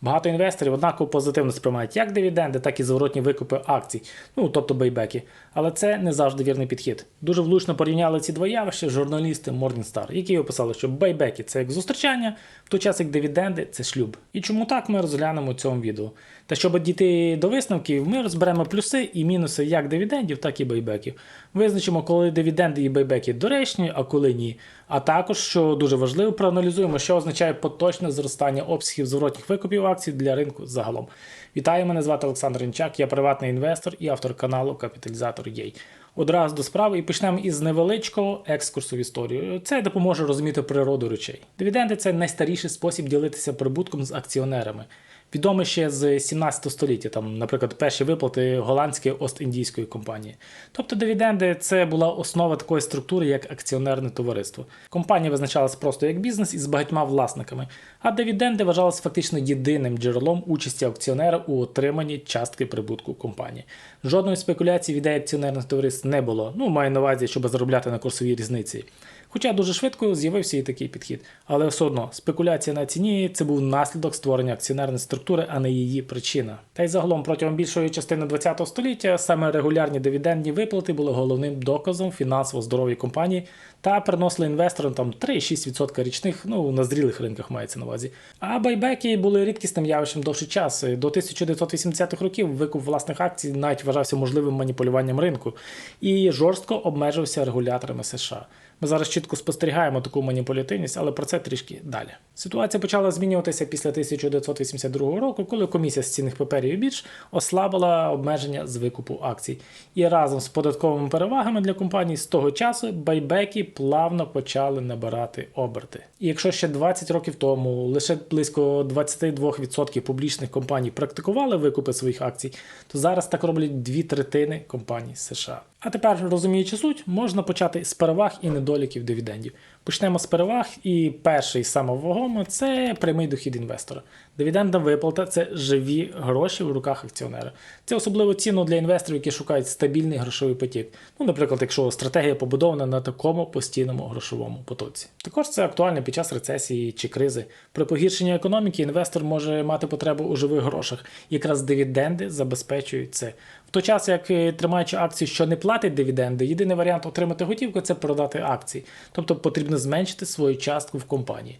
Багато інвесторів однаково позитивно сприймають як дивіденди, так і зворотні викупи акцій, ну тобто бейбеки. Але це не завжди вірний підхід. Дуже влучно порівняли ці два явища журналісти Morningstar, які описали, що бейбеки це як зустрічання, в той час як дивіденди це шлюб. І чому так ми розглянемо у цьому відео. Та щоб дійти до висновків, ми розберемо плюси і мінуси як дивідендів, так і бейбеків. Визначимо, коли дивіденди і бейбеки доречні, а коли ні. А також, що дуже важливо, проаналізуємо, що означає поточне зростання обсягів зворотніх викупів акцій для ринку загалом. Вітаю, мене звати Олександр Інчак, я приватний інвестор і автор каналу Капіталізатор Єй. Одразу до справи і почнемо із невеличкого екскурсу в історію. Це допоможе розуміти природу речей. Дивіденди це найстаріший спосіб ділитися прибутком з акціонерами. Відомий ще з 17 століття, там, наприклад, перші виплати голландської Ост-Індійської компанії. Тобто дивіденди це була основа такої структури, як акціонерне товариство. Компанія визначалась просто як бізнес із багатьма власниками, а дивіденди вважалися фактично єдиним джерелом участі акціонера у отриманні частки прибутку компанії. Жодної спекуляції в ідеї акціонерних товариств не було. Ну, маю на увазі, щоб заробляти на курсовій різниці. Хоча дуже швидко з'явився і такий підхід. Але все одно спекуляція на ціні це був наслідок створення акціонерної структури, а не її причина. Та й загалом протягом більшої частини ХХ століття саме регулярні дивідендні виплати були головним доказом фінансово здорової компанії та приносили інвесторам там 3-6% річних, ну на зрілих ринках мається на увазі. А байбеки були рідкісним явищем довший час. До 1980-х років викуп власних акцій навіть вважався можливим маніпулюванням ринку і жорстко обмежився регуляторами США. Ми зараз чітко спостерігаємо таку маніпулятивність, але про це трішки далі. Ситуація почала змінюватися після 1982 року, коли комісія з цінних паперів і бірж ослабила обмеження з викупу акцій. І разом з податковими перевагами для компаній з того часу байбеки плавно почали набирати оберти. І якщо ще 20 років тому лише близько 22% публічних компаній практикували викупи своїх акцій, то зараз так роблять дві третини компаній США. А тепер, розуміючи суть, можна почати з переваг і недоліків дивідендів. Почнемо з переваг, і перший самовагомо це прямий дохід інвестора. Дивідендна виплата це живі гроші в руках акціонера. Це особливо цінно для інвесторів, які шукають стабільний грошовий потік. Ну, наприклад, якщо стратегія побудована на такому постійному грошовому потоці. Також це актуально під час рецесії чи кризи. При погіршенні економіки інвестор може мати потребу у живих грошах. Якраз дивіденди забезпечують це. В той час, як е, тримаючи акції, що не платить дивіденди, єдиний варіант отримати готівку це продати акції. Тобто потрібно зменшити свою частку в компанії.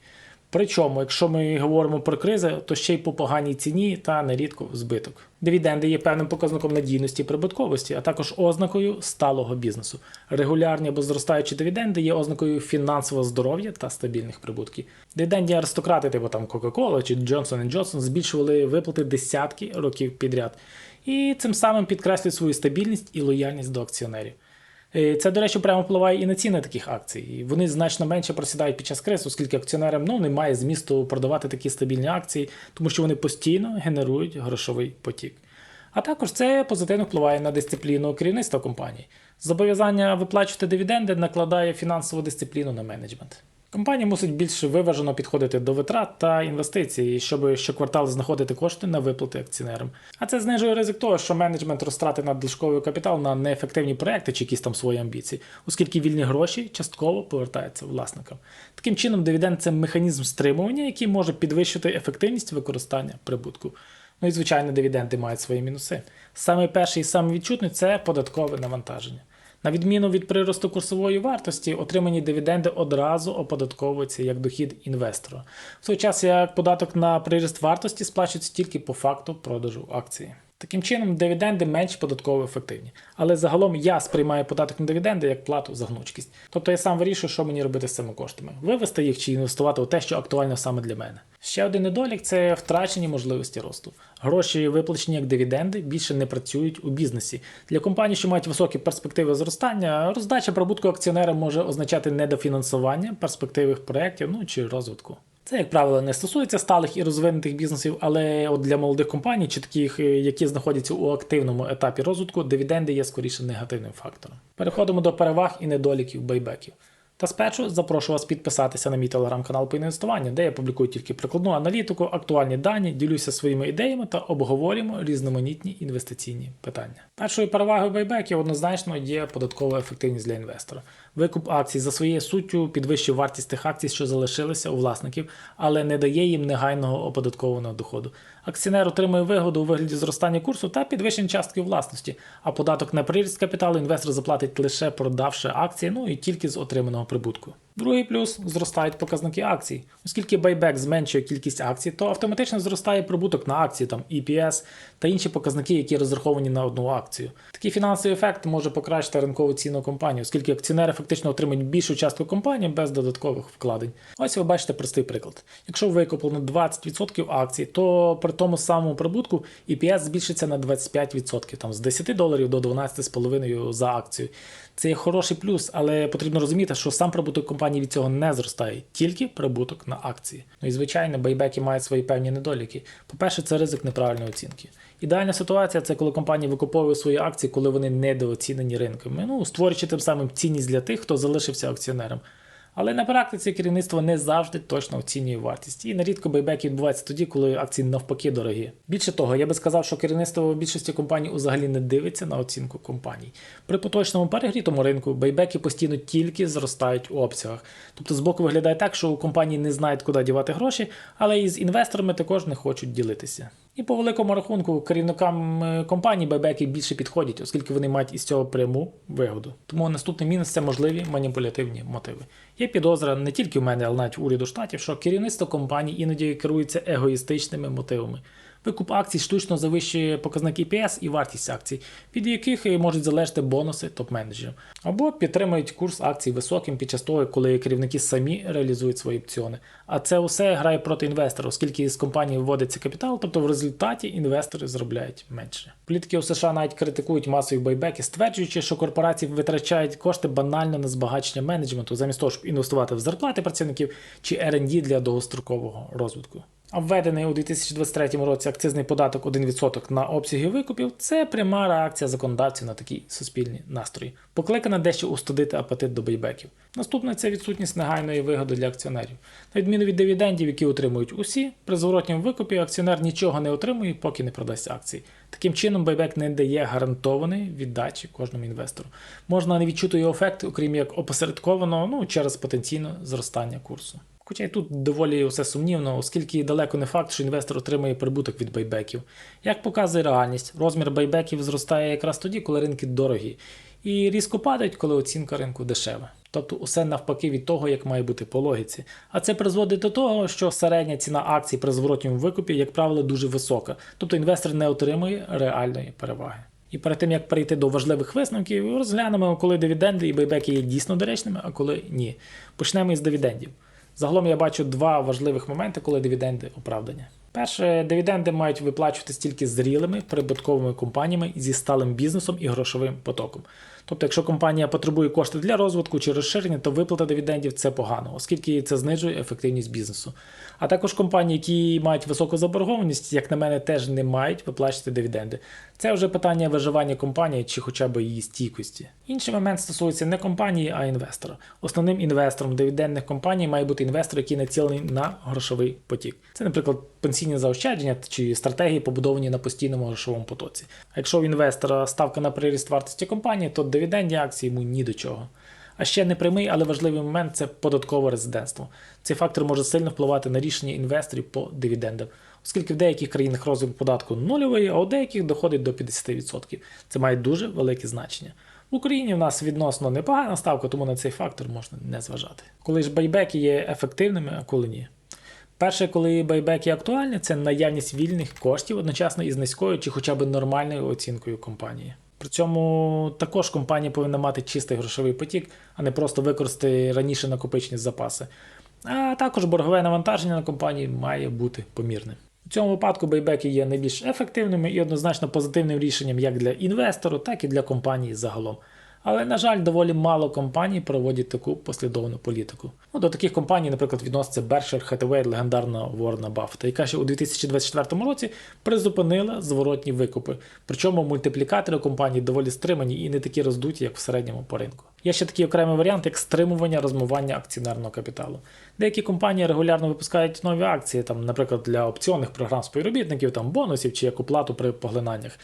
Причому, якщо ми говоримо про кризи, то ще й по поганій ціні та нерідко збиток. Дивіденди є певним показником надійності і прибутковості, а також ознакою сталого бізнесу. Регулярні або зростаючі дивіденди є ознакою фінансового здоров'я та стабільних прибутків. Дивідендні аристократи, типу там Coca-Cola чи Johnson Johnson, збільшували виплати десятки років підряд і цим самим підкреслюють свою стабільність і лояльність до акціонерів. Е, Це, до речі, прямо впливає і на ціни таких акцій. Вони значно менше просідають під час криз, оскільки акціонерам ну, немає змісту продавати такі стабільні акції, тому що вони постійно генерують грошовий потік. А також це позитивно впливає на дисципліну керівництва компаній. Зобов'язання виплачувати дивіденди накладає фінансову дисципліну на менеджмент. Компанія мусить більш виважено підходити до витрат та інвестицій, щоб щокварталу знаходити кошти на виплати акціонерам. А це знижує ризик того, що менеджмент розтратить надлишковий капітал на неефективні проекти чи якісь там свої амбіції, оскільки вільні гроші частково повертаються власникам. Таким чином, дивіденд це механізм стримування, який може підвищити ефективність використання прибутку. Ну і звичайно, дивіденди мають свої мінуси. Саме перший і саме відчутний це податкове навантаження. На відміну від приросту курсової вартості, отримані дивіденди одразу оподатковуються як дохід інвестора, в той час як податок на приріст вартості сплачується тільки по факту продажу акції. Таким чином, дивіденди менш податково ефективні. Але загалом я сприймаю податок на дивіденди як плату за гнучкість. Тобто я сам вирішую, що мені робити з цими коштами: вивести їх чи інвестувати у те, що актуально саме для мене. Ще один недолік це втрачені можливості росту. Гроші, виплачені як дивіденди, більше не працюють у бізнесі. Для компаній, що мають високі перспективи зростання, роздача прибутку акціонерам може означати недофінансування перспективних проєктів ну чи розвитку. Це, як правило, не стосується сталих і розвинутих бізнесів, але от для молодих компаній чи таких, е, які знаходяться у активному етапі розвитку, дивіденди є скоріше негативним фактором. Переходимо до переваг і недоліків байбеків. Та спершу запрошу вас підписатися на мій телеграм-канал по інвестуванню, де я публікую тільки прикладну аналітику, актуальні дані, ділюся своїми ідеями та обговорюємо різноманітні інвестиційні питання. Першою перевагою байбеків однозначно є податкова ефективність для інвестора. Викуп акцій за своєю суттю підвищує вартість тих акцій, що залишилися у власників, але не дає їм негайного оподаткованого доходу. Акціонер отримує вигоду у вигляді зростання курсу та підвищення частки власності, а податок на приріст капіталу інвестор заплатить лише продавши акції, ну і тільки з отриманого прибутку. Другий плюс зростають показники акцій. Оскільки байбек зменшує кількість акцій, то автоматично зростає прибуток на акції, там EPS та інші показники, які розраховані на одну акцію. Такий фінансовий ефект може покращити ринкову ціну компанії, оскільки акціонери фактично отримують більшу частку компанії без додаткових вкладень. Ось ви бачите простий приклад. Якщо викуплено 20% акцій, то при тому самому прибутку EPS збільшиться на 25%, там з 10 доларів до 12,5 за акцію. Це є хороший плюс, але потрібно розуміти, що сам прибуток компанії від цього не зростає, тільки прибуток на акції. Ну і звичайно, байбеки мають свої певні недоліки. По-перше, це ризик неправильної оцінки. Ідеальна ситуація це коли компанія викуповує свої акції, коли вони недооцінені ринками. Ну, створюючи тим самим цінність для тих, хто залишився акціонером. Але на практиці керівництво не завжди точно оцінює вартість. І нерідко байбеки відбуваються тоді, коли акції навпаки дорогі. Більше того, я би сказав, що керівництво в більшості компаній взагалі не дивиться на оцінку компаній. При поточному перегрітому ринку байбеки постійно тільки зростають у обсягах. Тобто збоку виглядає так, що у компанії не знають, куди дівати гроші, але і з інвесторами також не хочуть ділитися. І по великому рахунку керівникам е, компаній байбеки більше підходять, оскільки вони мають із цього пряму вигоду. Тому наступний мінус це можливі маніпулятивні мотиви. Є підозра не тільки в мене, але навіть в уряду штатів, що керівництво компаній іноді керується егоїстичними мотивами. Викуп акцій штучно завищує показник EPS і вартість акцій, від яких можуть залежати бонуси топ-менеджерів. Або підтримують курс акцій високим під час того, коли керівники самі реалізують свої опціони. А це усе грає проти інвестора, оскільки з компанії вводиться капітал, тобто в результаті інвестори заробляють менше. Політики у США навіть критикують масові байбеки, стверджуючи, що корпорації витрачають кошти банально на збагачення менеджменту, замість того, щоб інвестувати в зарплати працівників чи R&D для довгострокового розвитку. Введений у 2023 році акцизний податок 1% на обсяги викупів це пряма реакція законодавців на такі суспільні настрої, покликана дещо устудити апетит до байбеків. Наступне це відсутність негайної вигоди для акціонерів. На відміну від дивідендів, які отримують усі, при зворотньому викупі акціонер нічого не отримує, поки не продасть акції. Таким чином, байбек не дає гарантованої віддачі кожному інвестору. Можна не відчути його ефект, окрім як опосередкованого, ну через потенційне зростання курсу. Хоча й тут доволі все сумнівно, оскільки далеко не факт, що інвестор отримує прибуток від байбеків. Як показує реальність, розмір байбеків зростає якраз тоді, коли ринки дорогі, і різко падають, коли оцінка ринку дешева. Тобто усе навпаки від того, як має бути по логіці. А це призводить до того, що середня ціна акцій при зворотньому викупі, як правило, дуже висока, тобто інвестор не отримує реальної переваги. І перед тим як перейти до важливих висновків, розглянемо, коли дивіденди і байбеки є дійсно доречними, а коли ні. Почнемо із дивідендів. Загалом я бачу два важливих моменти, коли дивіденди оправдані. Перше, дивіденди мають виплачуватись тільки зрілими прибутковими компаніями зі сталим бізнесом і грошовим потоком. Тобто, якщо компанія потребує кошти для розвитку чи розширення, то виплата дивідендів це погано, оскільки це знижує ефективність бізнесу. А також компанії, які мають високу заборгованість, як на мене, теж не мають виплачувати дивіденди. Це вже питання виживання компанії чи хоча б її стійкості. Інший момент стосується не компанії, а інвестора. Основним інвестором дивідендних компаній має бути інвестор, який націлений на грошовий потік. Це, наприклад, пенсійні заощадження чи стратегії, побудовані на постійному грошовому потоці. А якщо у інвестора ставка на приріст вартості компанії, то дивідендні акції йому ні до чого. А ще непрямий, але важливий момент це податкове резидентство. Цей фактор може сильно впливати на рішення інвесторів по дивідендам, оскільки в деяких країнах розвиток податку нульовий, а у деяких доходить до 50%. Це має дуже велике значення. В Україні в нас відносно непогана ставка, тому на цей фактор можна не зважати. Коли ж байбеки є ефективними, а коли ні. Перше, коли байбеки актуальні, це наявність вільних коштів одночасно із низькою чи хоча б нормальною оцінкою компанії. При цьому також компанія повинна мати чистий грошовий потік, а не просто використати раніше накопичені запаси. А також боргове навантаження на компанії має бути помірним. У цьому випадку байбеки є найбільш ефективними і однозначно позитивним рішенням як для інвестору, так і для компанії загалом. Але, на жаль, доволі мало компаній проводять таку послідовну політику. Ну, до таких компаній, наприклад, відноситься Berkshire Hathaway легендарного Ворна Баффета, яка ще у 2024 році призупинила зворотні викупи. Причому мультиплікатори компанії доволі стримані і не такі роздуті, як в середньому по ринку. Є ще такий окремий варіант, як стримування розмивання акціонерного капіталу. Деякі компанії регулярно випускають нові акції, там, наприклад, для опціонних програм співробітників, там, бонусів чи як оплату при поглинаннях.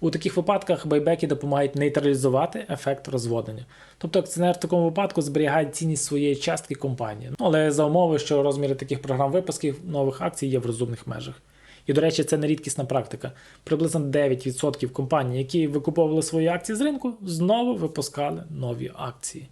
У таких випадках байбеки допомагають нейтралізувати ефект розводення. Тобто акціонер в такому випадку зберігає цінність своєї частки компанії. Ну, але за умови, що розміри таких програм випусків нових акцій є в розумних межах. І, до речі, це не рідкісна практика. Приблизно 9% компаній, які викуповували свої акції з ринку, знову випускали нові акції.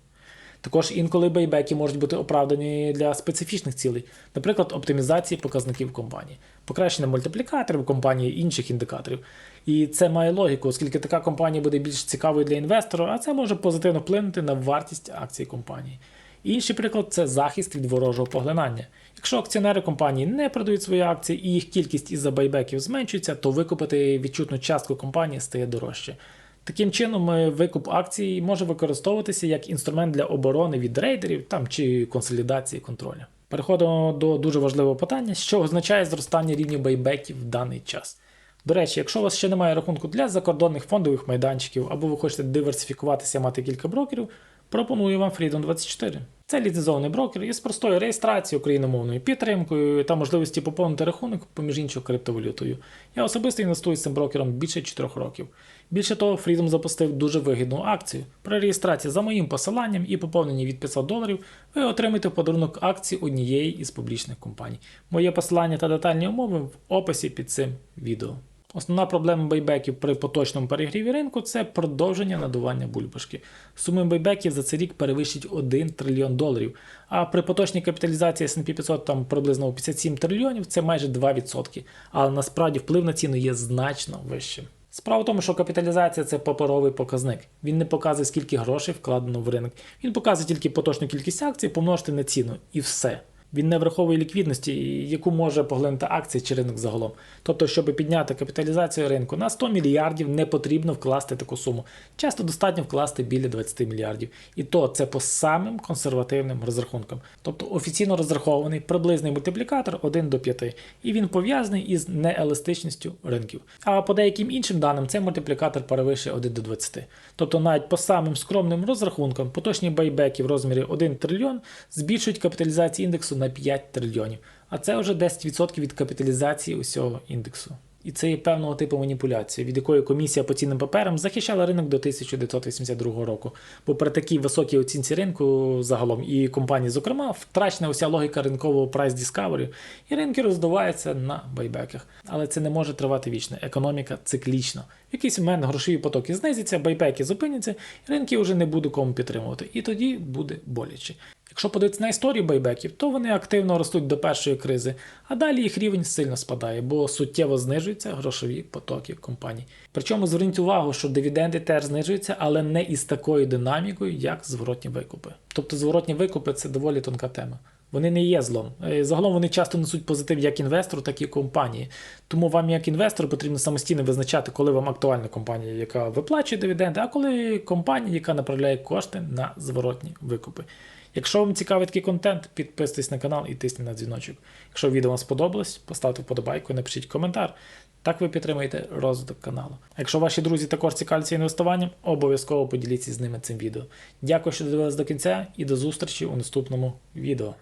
Також інколи бейбеки можуть бути оправдані для специфічних цілей, наприклад, оптимізації показників компанії, покращення мультиплікаторів компанії інших індикаторів. І це має логіку, оскільки така компанія буде більш цікавою для інвестора, а це може позитивно вплинути на вартість акцій компанії. Інший приклад це захист від ворожого поглинання. Якщо акціонери компанії не продають свої акції і їх кількість із-за байбеків зменшується, то викупити відчутну частку компанії стає дорожче. Таким чином, е, викуп акцій може використовуватися як інструмент для оборони від рейдерів там, чи консолідації контролю. Переходимо до дуже важливого питання, що означає зростання рівня байбеків в даний час. До речі, якщо у вас ще немає рахунку для закордонних фондових майданчиків або ви хочете диверсифікуватися, мати кілька брокерів, пропоную вам Freedom 24. Це ліцензований брокер із простою реєстрацією, україномовною підтримкою та можливості поповнити рахунок, поміж іншою криптовалютою. Я особисто інвестую з цим брокером більше 4 років. Більше того, Freedom запустив дуже вигідну акцію. При реєстрації за моїм посиланням і поповненні від 500 доларів ви отримаєте в подарунок акції однієї із публічних компаній. Моє посилання та детальні умови в описі під цим відео. Основна проблема байбеків при поточному перегріві ринку це продовження надування бульбашки. Суми байбеків за цей рік перевищить 1 трильйон доларів, а при поточній капіталізації S&P 500 там приблизно у 57 трильйонів це майже 2%. Але насправді вплив на ціну є значно вищим. Справа в тому, що капіталізація це паперовий показник. Він не показує, скільки грошей вкладено в ринок. Він показує тільки поточну кількість акцій, помножити на ціну і все. Він не враховує ліквідності, яку може поглинути акції чи ринок загалом. Тобто, щоб підняти капіталізацію ринку на 100 мільярдів, не потрібно вкласти таку суму. Часто достатньо вкласти біля 20 мільярдів. І то це по самим консервативним розрахункам. Тобто офіційно розрахований приблизний мультиплікатор 1 до 5, і він пов'язаний із нееластичністю ринків. А по деяким іншим даним цей мультиплікатор перевищує 1 до 20. Тобто навіть по самим скромним розрахункам поточні байбеки в розмірі 1 трильйон збільшують капіталізацію індексу на 5 трильйонів. А це вже 10% від капіталізації усього індексу. І це є певного типу маніпуляція, від якої комісія по цінним паперам захищала ринок до 1982 року. Бо при такій високій оцінці ринку загалом і компанії, зокрема, втрачена уся логіка ринкового прайс discovery, і ринки роздуваються на байбеках. Але це не може тривати вічно. Економіка циклічна. Якийсь момент грошові потоки знизяться, байбеки зупиняться, і ринки вже не буде кому підтримувати. І тоді буде боляче. Якщо подивитися на історію байбеків, то вони активно ростуть до першої кризи, а далі їх рівень сильно спадає, бо суттєво знижуються грошові потоки компаній. Причому зверніть увагу, що дивіденди теж знижуються, але не із такою динамікою, як зворотні викупи. Тобто зворотні викупи це доволі тонка тема. Вони не є злом. Е, Загалом вони часто несуть позитив як інвестору, так і компанії. Тому вам, як інвестору, потрібно самостійно визначати, коли вам актуальна компанія, яка виплачує дивіденди, а коли компанія, яка направляє кошти на зворотні викупи. Якщо вам цікавий такий контент, підписуйтесь на канал і тисніть на дзвіночок. Якщо відео вам сподобалось, поставте вподобайку і напишіть коментар. Так ви підтримуєте розвиток каналу. Якщо ваші друзі також цікавляться інвестуванням, обов'язково поділіться з ними цим відео. Дякую, що дивились до кінця, і до зустрічі у наступному відео.